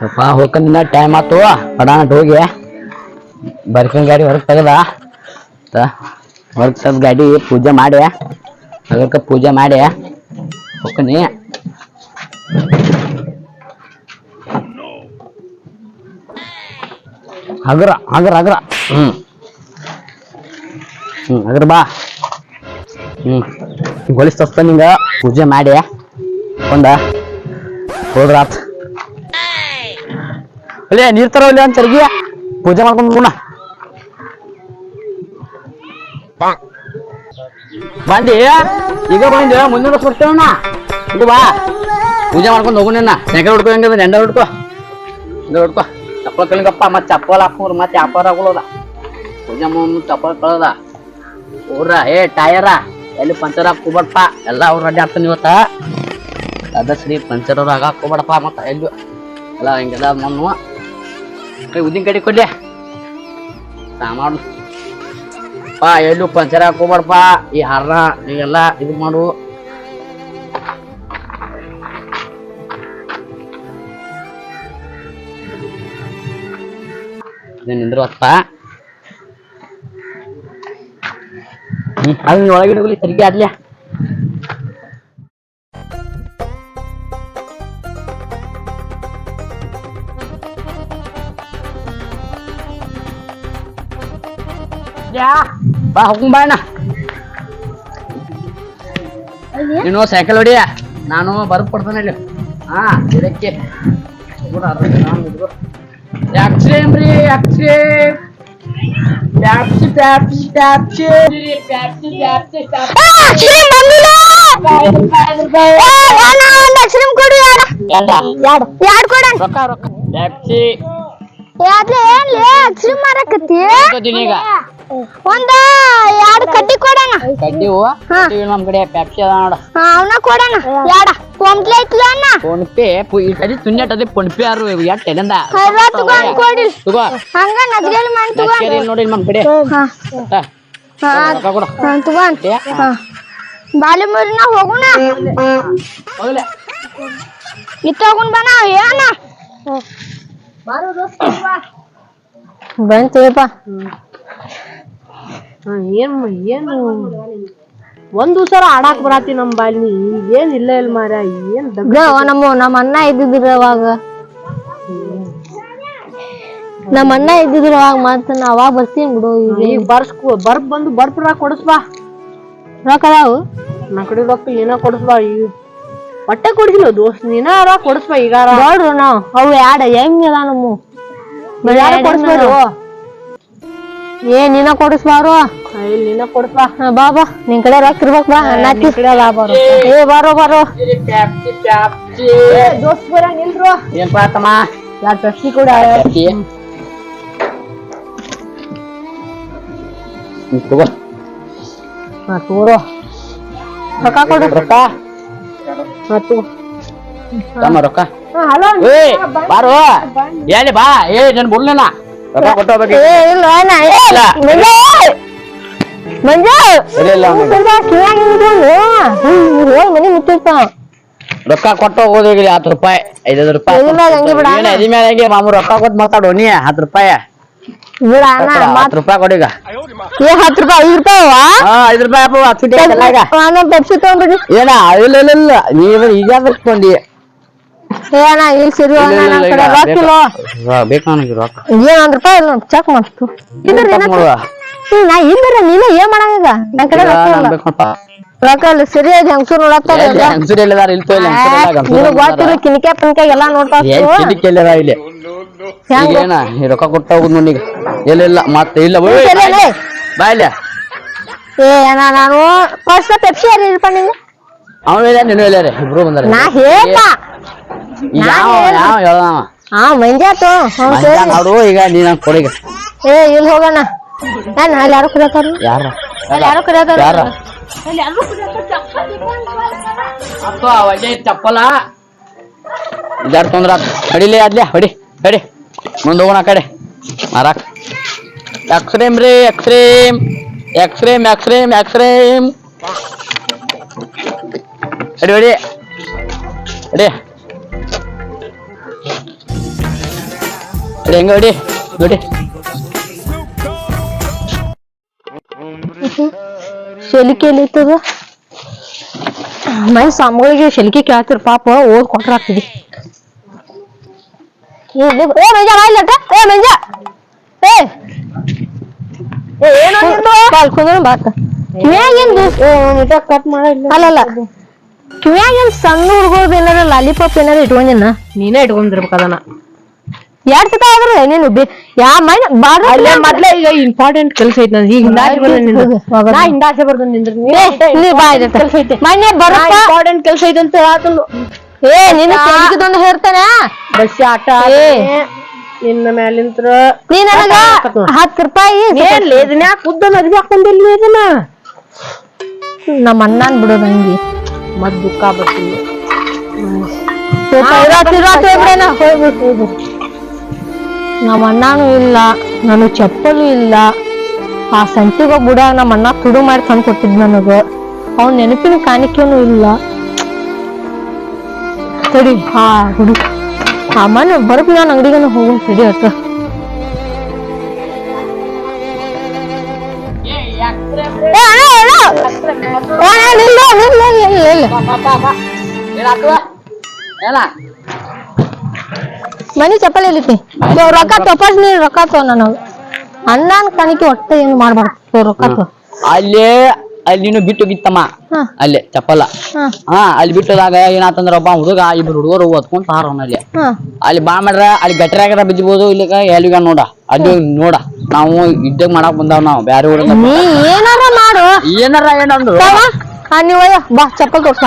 ಅಪ್ಪ ಹೋಗ್ಕಂದಿನ ಟೈಮ್ ಆತು. ಪಡಾನಟ್ ಹೋಗಿ. ಬರ್ಕಿನ ಗಾಡಿ ಹೊರಗೆ ತೆಗದ. ಹೊರಗೆ ತೆಗ್ದು ಗಾಡಿ ಪೂಜೆ ಮಾಡಿ. ಅದಕ್ಕೆ ಪೂಜೆ ಮಾಡಿ. ಹೋಗ್ಕನಿ ಹಗರ ಹಗರ ಹಗರ. ಹ್ಮ್. ಹ್ಮ್, ಹಗರ ಬಾ. ಹ್ಮ್. ಗೊಳಿಸ್ ತಸ್ತ ನಿಂಗ. ಪೂಜೆ ಮಾಡಿ. ಒಂದ. ಹೋದ್ರಾತ್ ಅಲ್ಲೇ ನೀರ್ ತರೋಲ್ಲ ಅಂತ ಚರ್ಗಿ ಪೂಜೆ ಮಾಡ್ಕೊಂಡು ಗುಣ ಬಂದಿ? ಈಗ ಬಂದಿ? ಮುಂದೆ ಕೊಡ್ತೇವಣ್ಣ ಇದು ಬಾ. ಪೂಜೆ ಮಾಡ್ಕೊಂಡು ಹೋಗೋಣ ಸೈಕಲ್ ಹುಡ್ಕೋ, ಹೆಂಗ ಎಂಡ ಹುಡ್ಕೋ. ಎಂಡ ಹುಡ್ಕೋ. ಚಪ್ಪಲ್ ಕಲಿಗಪ್ಪ ಮತ್ತೆ ಚಪ್ಪಲ್ ಹಾಕೊಂಡ್ರು ಮತ್ತೆ ವ್ಯಾಪಾರ ಹಾಕೊಳ್ಳೋದ ಪೂಜೆ ಚಪ್ಪಲ್ ಕಳೋದ ಊರ ಏ, ಟಯರ. ಎಲ್ಲಿ ಪಂಚರ್ ಹಾಕೋಬಾರಪ್ಪ ಎಲ್ಲ ಅವ್ರು ಅಡ್ಡಿ ಆಗ್ತಾನೆ ಇವತ್ತ. ಅದ ಶ್ರೀ ಪಂಚರ್ ಅವ್ರು ಆಗ ಹಾಕೋಬೇಡಪ್ಪ ಮತ್ತ ಎಲ್ಲಿ ಎಲ್ಲ ಹಿಂಗೆಲ್ಲ ಮಣ್ಣು ಕೈ ಉದ್ದಿನ ಕಡೆ ಕೊಡ್ಲಿ. ಸಾಮಾನು ಪಾ ಎಲ್ಲೂ ಪಂಚರ್ ಹಾಕೋಬಾರ್ಪ ಈ ಹಾರ ಈಗೆಲ್ಲ ಇದು ಮಾಡು. ನಿಂದ್ರಪ್ಪ ಹ್ಮ್ ಅದು ಒಳಗಿಡ ಸರಿಗೆ ಆದ್ಲ್ಯಾ ಬಾ ಹೋಗ್ ಬಾ ಅಣ್ಣ ನೀನು ಸೈಕಲ್ ಹೊಡಿಯ? ನಾನು ಬರ್ದು ಕೊಡ್ತಾನೆ ಇಲ್ಲಿ. ಹಾ ಇದಕ್ಕೆ. ಆಕ್ಸಿಡೆಂಟ್ ರೀ ಆಕ್ಸಿಡೆಂಟ್ ಪ್ಯಾಪ್ಸಿ ಪ್ಯಾಪ್ಸಿ ಪ್ಯಾಪ್ಸಿ ಪ್ಯಾಪ್ಸಿ ಪ್ಯಾಪ್ಸಿ ರೊಕ್ಕ ರೊಕ್ಕ. ಪ್ಯಾಪ್ಸಿ ಈಗ? ಒಂದ ಎರಡು ಕಡ್ಡಿ ಕೊಡಣ. ಕಡ್ಡಿ ಹೂವ? ಕಡ್ಡಿ ನಮ್ ಕಡೆ ಪ್ಯಾಪ್ಸಿ ಅದ ನೋಡ. ಅವನ ಕೊಡಣ. ಯಾಡ ಒಂದ್ಲೆ ಐತ್ಲ ಅಣ್ಣ? ಫೋನ್ ಪೇ ಅದೇ ತುನ್ಯಟ್ ಅದೇ ಫೋನ್ ಪೇ ಯಾರು ಎಟ್ ಎಲ್ಲಿಂದ ಐವತ್ತು ತಗೊಂಡ್ ಕೊಡಿಲ್ ತಗೋ. ಹಂಗ ನದ್ಗೆಲ್ ನೋಡಿ ನಮ್ ಕಡೆ. ಹಾ. ಹೋಗುಣ. ಹೋಗ್ಲೆ. ಇತ್ತ ಹೋಗುಣ ಬಣ ಏನ ಬಂತೀವಪ್ಪ ಏನ್ ಏನು? ಒಂದ್ ಸಲ ಆಡಾಕ್ ಬರಾತಿ ನಮ್ ಬಾಲಿ ಏನ್ ಇಲ್ಲ ಇಲ್ಲ ಮಾರ ಏನ್ ದಗ್ ನಮ್ಮ ನಮ್ಮ ಅಣ್ಣ ಇದ್ದಿದ್ರು ಅವಾಗ. ನಮ್ಮ ಅಣ್ಣ ಇದ್ದಿದ್ರು ಅವಾಗ ಮತ್ತ ನಾ ಅವಾಗ ಬರ್ತೀನಿ ಬಿಡು ಈಗ. ಈಗ ಬರ್ಸ್ಕೊ ಬರ್ಪ್ ಬಂದು ಬರ್ಪ್ ರೊಕ್ಕ ಕೊಡಸ್ಬಾ ರೊಕ್ಕ ಅದಾವು? ನಾ ಕಡೆ ರೊಕ್ಕ ಏನ ಕೊಡಸ್ಬಾ ಈಗ ಹೊಟ್ಟೆ ಕೊಡಿಸಿಲ್ಲ ದೋಸ್ತ್ ನೀನ ರೊಕ್ಕ ಕೊಡಸ್ಬಾ ಈಗ ನೋಡ್ರು ನಾವು ಅವು ಯಾಡ ಹೆಂಗ್ ಅದ ನಮ್ಮ ಯಾರ ಕೊಡಸ್ಬಾರು ಏ ನಿನ್ನ ಕೊಡಿಸ್ಬಾರು ಇಲ್ಲಿ ನಿನ್ನ ಕೊಡಸ್ಬಾ ಬಾ. ಬಾ ನಿನ್ ಕಡೆ ರೊಕ್ಕ ಇರ್ಬೇಕ್ ಬಾ. ಅಣ್ಣಾತಿ ಏ ಬಾರೋ ಬಾರೋ ದೋಸ್ತ್ ಬರ ನಿಲ್ರು ಏನ್ಪಾ ತಮ್ಮ ಯಾರ್ ಪೆಪ್ಸಿ ಕೂಡ. ತಗೋ. ಹಾ ತಗೋರೋ. ರೊಕ್ಕ ಕೊಡು. ರೊಕ್ಕ. ಹಾ ತಗೋ. ತಮ್ಮ ರೊಕ್ಕ. ಹಾ ಹಲೋ ಏ ಬಾರೋ ಎಲ್ಲಿ ಬಾ ಏ ನನ್ ಬಿಡ್ಲೇನ ರೊಕ್ಕ ಕೊಟ್ಟ ಏ ಇಲ್ಲ. ಮಂಜು ಮಂಜು ಇಲ್ಲ, ಇಲ್ಲ ಅವ್ನಿಗೆ. ಸ್ವಲ್ಪ ಕಿವ್ಯಾಗ್ ನಿಂತ್ಕೊಂಡು, ಹ್ಮ್, ಹೋಗ್ ಮನಿ ಮುಟ್ಟಿರ್ತಾವ ರೊಕ್ಕ ಕೊಟ್ಟು ಹೋಗೋದಿಲ್ಲ ಹತ್ತು ರೂಪಾಯಿ ಐದೈದು ರೂಪಾಯಿ ಎದಿ ಮೇಲೆ ಹಂಗೆ ಬಿಡ ಏನ್ ಮ್ಯಾಲ್ ಹಂಗೆ? ಮಾಮು ರೊಕ್ಕ ಕೊಟ್ಟು ಮಾತಾಡು ನೀ ಹತ್ತು ರೂಪಾಯಿ. ಬಿಡ ಅಣ್ಣ ಹತ್ತು ರೂಪಾಯಿ ಕೊಡೀಗ ಏ ಹತ್ತು ರೂಪಾಯಿ ಐದು ರೂಪಾಯಿ ಅವ? ಹಾ ಐದು ರೂಪಾಯಿ ಅಪ್ಪ ಹತ್ತು ರೂಪಾಯಿ ಎಲ್ಲ ಈಗ. ನಾನು ಪೆಪ್ಸಿ ತಗೊಂಡ್ಬಿಡಿ ಏನ ಇಲ್ಲ ಇಲ್ಲ ಇಲ್ಲ ನೀವ್ ಈಗ ಬರ್ಕೊಂಡಿ ಏ ಅಣ್ಣ ಇಲ್ಲಿ ಸಿರಿ ಅಣ್ಣ ನನ್ ಕಡೆ ರೊಕ್ಕ ಇಲ್ಲ ಬೇಕು? ನನಗೆ ರೊಕ್ಕ ಏನ್ ಒಂದ್ ರೂಪಾಯಿ ಇಲ್ಲ ಚೆಕ್ ಮಾಡ್ತು ಇದ್ರ ನಾ ಇದ್ರ ನೀನೇ ಏನ್ ಮಾಡಂಗ ನನ್ ಕಡೆ ರೊಕ್ಕ ಇಲ್ಲ, ಇಲ್ಲ. ನಂಗ್ ಬೇಕಪ್ಪ. ರೊಕ್ಕ ಇಲ್ಲ ಸರಿ ಅದ ಹೆಂಗಸೂರ್ ನೋಡತ್ತಾರ ಹೆಂಗ್ಸುರ್ ಎಲ್ಲಿದಾರ? ಹೆಂಗ್ಸುರ್ ಇಲ್ಲ, ನಿನಗ್. ಗೊತ್ತಿಲ್ಲ ಕಿನಿಕೆ ಪಿನಿಕೆ ಎಲ್ಲಾ ನೋಡ್ತಾ ಎಲ್ಲಿದಾರ ಇಲ್ಲಿ? ಏನ ರೊಕ್ಕ ಕೊಟ್ಟ ಹೋಗುದ್ ನೋಡಿ ಇಲ್ಲ ಇಲ್ಲ ಮತ್ತೆ ಇಲ್ಲ ಬಾಯ್ಲ ಏ ಅಣ್ಣ ನಾನು ಫಸ್ಟ್ ಪೆಪ್ಸಿ ಯಾರು ಇರ್ಪ ನಿಂಗೆ? ಅವನು ಇಲ್ಲ ನೀನು ಇಲ್ಲ ರೀ ಇಬ್ರು ಬಂದಾರ. ನಾ ಹೇಳ್ತ. ಯಾವ ಯಾವ ಹೇಳವ ಹಾ ಮಂಜಾತು ಹ್ಞೂ ಮಂಜ ಸರಿ ನೋಡು ಈಗ ನೀ ನಂಗೆ ಕೊಡಿಗ. ಏ ಇಲ್ಲಿ ಹೋಗೋಣ. ನಾನು ಅಲ್ಲಿ ಯಾರು ಕುಡಿಯತ್ತಾರ ಯಾರ? ಅಲ್ಲಿ ಯಾರು ಕುಡಿಯತ್ತಾರ ಯಾರ? ಅಪ್ಪ ಒಳ್ಳೆ ಚಪ್ಪಲ. ಇದಾರ ತೊಂದ್ರ ಹೊಡಿಲಿ ಅದ್ಲೆ ಹೊಡಿ ಹೊಡಿ ಮುಂದೆ ಹೋಗೋಣ ಆ ಕಡೆ. ಮಾರಾಕ್. ಎಕ್ಸ್ರೇಮ್ ರೀ ಎಕ್ಸ್ರೇಮ್ ಎಕ್ಸ್ರೇಮ್ ಎಕ್ಸ್ರೇಮ್ ಎಕ್ಸ್ರೇಮ್ ಹೊಡಿ ಹೊಡಿ. ಹೊಡಿ ನೋಡಿ ಹೆಂಗ ನೋಡಿ ನೋಡಿ. ಶೆಲಿಕೆ ಎಲ್ಲಿತ್ತದ? ಮೈ ಸಾಮಗಳಿಗೆ ಶೆಲಿಕೆ ಕೇಳ್ತಿರ್ ಪಾಪ ಓದ್ ಕೊಟ್ರ ಆಗ್ತದಿ ಏ ಏ ಮಂಜ ಬಾ ಇಲ್ಲಟ ಏ ಮಂಜ. ಏ. ಏನೋ ಬಾತ ಕಟ್ ಮಾಡಿಲ್ಲ ಅಲ್ಲಲ್ಲ ಸಣ್ಣ ಹುಡುಗರ್ದು ಏನಾರ ಲಾಲಿಪಾಪ್ ಏನಾರ ಇಟ್ಕೊಂಡಿನ ನೀನೇ ಇಟ್ಕೊಂಡಿರ್ಬೇಕು ಅದನ್ನ. ಎರಡ್ ಸತ ಆದ್ರೆ ನೀನು ಬಿ- ಯಾ ಮೈ ಬಾಡ ಅಲ್ಲೇ ಮೊದ್ಲೇ ಈಗ ಇಂಪಾರ್ಟೆಂಟ್ ಕೆಲಸ ಐತಿ ನಾನು ಈಗ ಹಿಂದಾಚೆ ಬರ್ದು ನಿಂದ್ರು. ಹೋಗಲ್ಲ. ನಾ ಹಿಂದಾಚೆ ಬರ್ದು ನಿಂದ್ರು. ನೀ ಬಾ ಕೆಲಸ ಐತಿ. ಮೊನ್ನೆ ಬರಪ್ಪ. ಇಂಪಾರ್ಟೆಂಟ್ ಕೆಲಸ ಐತಿ ಅಂತ ಹೇಳತ್ತಲ್ಲ ಏ ನಿನ್ನ ತೆಗಿದೊಂದು ಹೇಳ್ತಾನೆ. ಬಸ್ ಆಟ ಏ. ನಿನ್ನ ಮ್ಯಾಲಿಂತ್ರ ನೀ ನನಗ ಹತ್ತು ರೂಪಾಯಿ ಏನ್ ಇದನ್ನ ಯಾಕೆ ಉದ್ದ ಮದ್ವೆ ಹಾಕೊಂಡಿಲ್ಲ ಇದನ್ನ ನಮ್ಮ ಅಣ್ಣನ್ ಬಿಡೋದು ಹಂಗೆ ಮತ್ ದುಃಖ ಬರ್ತೀನಿ. ನಮ್ಮ ಅಣ್ಣನೂ ಇಲ್ಲ ನಾನು ಚಪ್ಪಲು ಇಲ್ಲ. ಆ ಸಂತಿಗ ಬುಡ ನಮ್ಮ ಅಣ್ಣ ತುಡು ಮಾಡಿ ತಂದು ಕೊಟ್ಟಿದ್ ನನಗ. ಅವ್ನ ನೆನಪಿನ ಕಾಣಿಕೆನೂ ಇಲ್ಲ. ಸರಿ ಹಾ ಹುಡು ಆ ಮನೆ ಬರಬೇಕು ನಾನು ಅಂಗಡಿಗೆ ಹೋಗೋಣ ಸರಿ ಅಣ್ಣ. ಏ, ಮನಿ ಚಪ್ಪಲಿ ಎಲ್ಲಿತಿ ತೋ ರೊಕ್ಕ ತಪಾಸ್ ನೀ ರೊಕ್ಕ ತೋ ನನಗ ಅಣ್ಣನ ಕಣಿಕೆ ಒಟ್ಟ ಏನು ಮಾಡ್ಬಾರ್ದು? ತೋ ರೊಕ್ಕ ತೋ. ಅಲ್ಲೇ ಅಲ್ಲಿ ನೀನು ಬಿಟ್ಟು ಹೋಗಿತ್ತಮ್ಮ. ಅಲ್ಲೇ ಚಪ್ಪಲ. ಹಾ. ಅಲ್ಲಿ ಬಿಟ್ಟದಾಗ ಏನಾತಂದ್ರ ಒಬ್ಬ ಹುಡುಗ ಇಬ್ರು ಹುಡುಗರು ಓದ್ಕೊಂತ ಅಲ್ಲಿ. ಹಾ. ಅಲ್ಲಿ ಬಾ ಮಾಡ್ರ ಅಲ್ಲಿ ಗಟ್ರಾಗರ ಬಿದ್ದಬಹುದು ಇಲ್ಲಿಗ ಎಲ್ಲಿಗ ನೋಡ. ಅಲ್ಲಿ ನೋಡ. ನಾವು ಇದ್ದಾಗ ಮಾಡಕ್ ಬಂದಾವ್ ನಾವು ಬ್ಯಾರೆ ಊರಿಂದ ಏನಾರ ಮಾಡು. ಏನಾರ ಏನಂದ್ರು. ತವ ಹಾ ನೀವ್ ಒಯ್ಯೋ. ಬಾ ಚಪ್ಪಲ್ ತೋರ್ಸ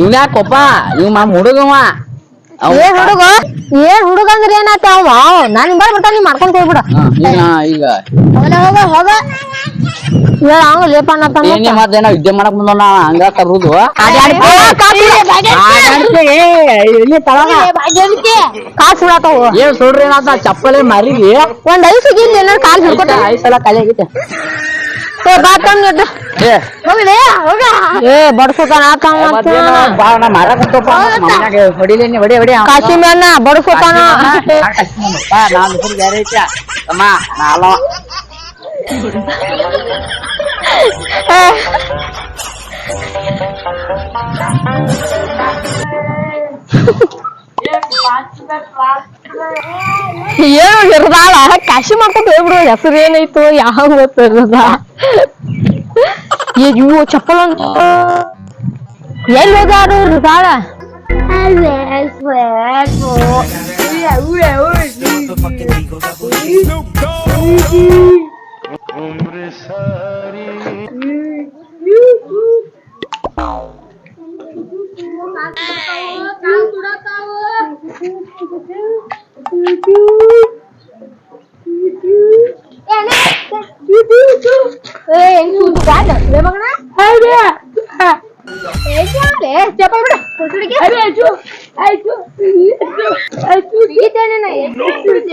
ಇವ್ನ ಯಾಕೊಪ್ಪ ಇವ್ ಮಾಮ್ ಹುಡುಗವ. ಏನ್ ಹುಡುಗ ಏನ್ ಹುಡುಗ ಅಂದ್ರೆ ಏನಾತ ಅವ? ನಾನ್ ಬರ್ಬಿಟ್ಟ ನೀ ಮಾಡ್ಕೊಂಡ್ ಹೋಗ್ಬಿಡ ಈಗ ಹೋಗ ಹೋಗ ಹೋಗ. ಹೇಳ ಲೇಪ ಏನೇ ವಿದ್ಯೆ ಮಾಡಕ್ ನಾ ಹಂಗ ಕರುದು ಬಿಡತಾವ ಏನ್ ಸುಡ್ರಿ ಏನಾತ? ಚಪ್ಪಲಿ ಮರಿಗೆ. ಒಂದ್ ಐಸಿಗೆ ಏನಾರ ಕಾಲ್ ಹಿಡ್ಕೊತ ಐದ್ ಸಲ ಖಾಲಿ ಆಗೈತೆ ಕಾಶಿಮಣ್ಣ ಬಡ್ಸೋತಾನ ಬಾ, ನಾನ್ ಏನು ಇರ್ದಾಳ. ಕಾಶಿ ಮಾಡ್ಕೊಂಡ್ ಹೋಗ್ಬಿಡು. ಹೆಸರು ಏನಾಯ್ತು? ಯಾವ ಗೊತ್ತಿರದ ಇವು ಚಪ್ಪಲ್ ಅಂತ ಎಲ್ಲಿ ಹೋದಾರು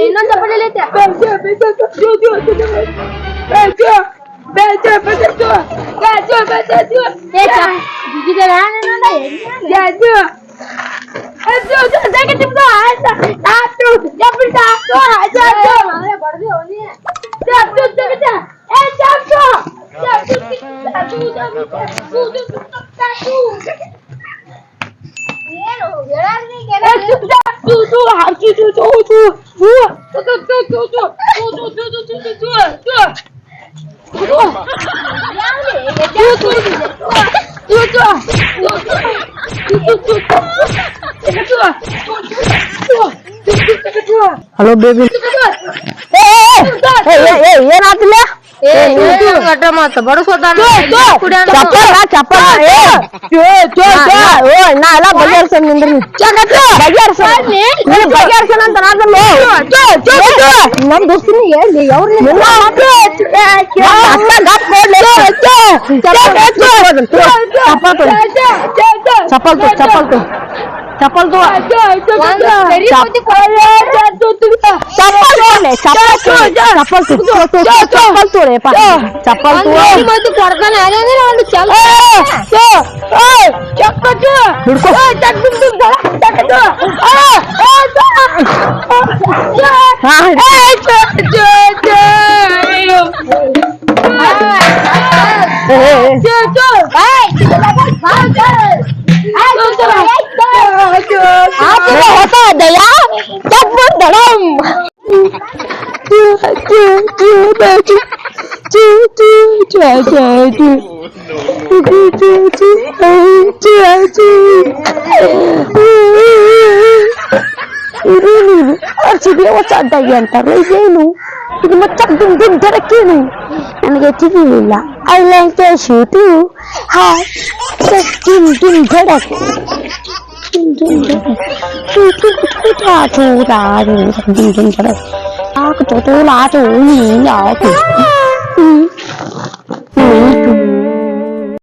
ಇನ್ನೊಂದು ಚಪ್ಪಲಿ ಐತೆ ಹಿರ್ದಾಳ ಹಲೋ ಬೇಬಿ ಏನಾತಿಲ್ಲ ಚಪ್ಪಲ ಚಪ್ಪಲ ನಾ ಎಲ್ಲ ಬಗೆಹರ್ಸನ್ ನಿಂದ್ರಿ ಬಗೆಹರ್ಸ ಬಗೆಹರ್ಸನ್ ಅಂತ ನಾದಲ್ಲ ನಮ್ ದೋಸ್ತಿನಿ ಹೇಳಿ ಅವ್ರ ಚಪ್ಪಲ್ ತು. ಚಪ್ಪಲ್ ತು ಚಪ್ಪಲ್ ತು ಚಪ್ಪಲ್ ತು ಚಪ್ಪಲ್ ತು ರೇಪ ಚಪ್ಪಲ್ ತು ಹಿಡ್ಕೊ होता দাঁড়াম ಅರ್ಸಿದೆ ಹೊಸದಾಗಿ ಅಂತಾರೆ ಇದೇನು ಇದು ಮಚ್ಚಕ್ಕಿನ ದುಡ್ಡರಕ್ಕೇನು ನನಗೆ ತಿಳಿಯಲಿಲ್ಲ ಐ ಲೈಕ್ ದ ಶೂಟು ಹಾ ದುಮ್ ದುಮ್ ಧಡಕ್ ದುಮ್ ದುಮ್ ಧಡಕ್ 토토토다 조다 조삼등전자로 아그 도도라 조니 야구 응.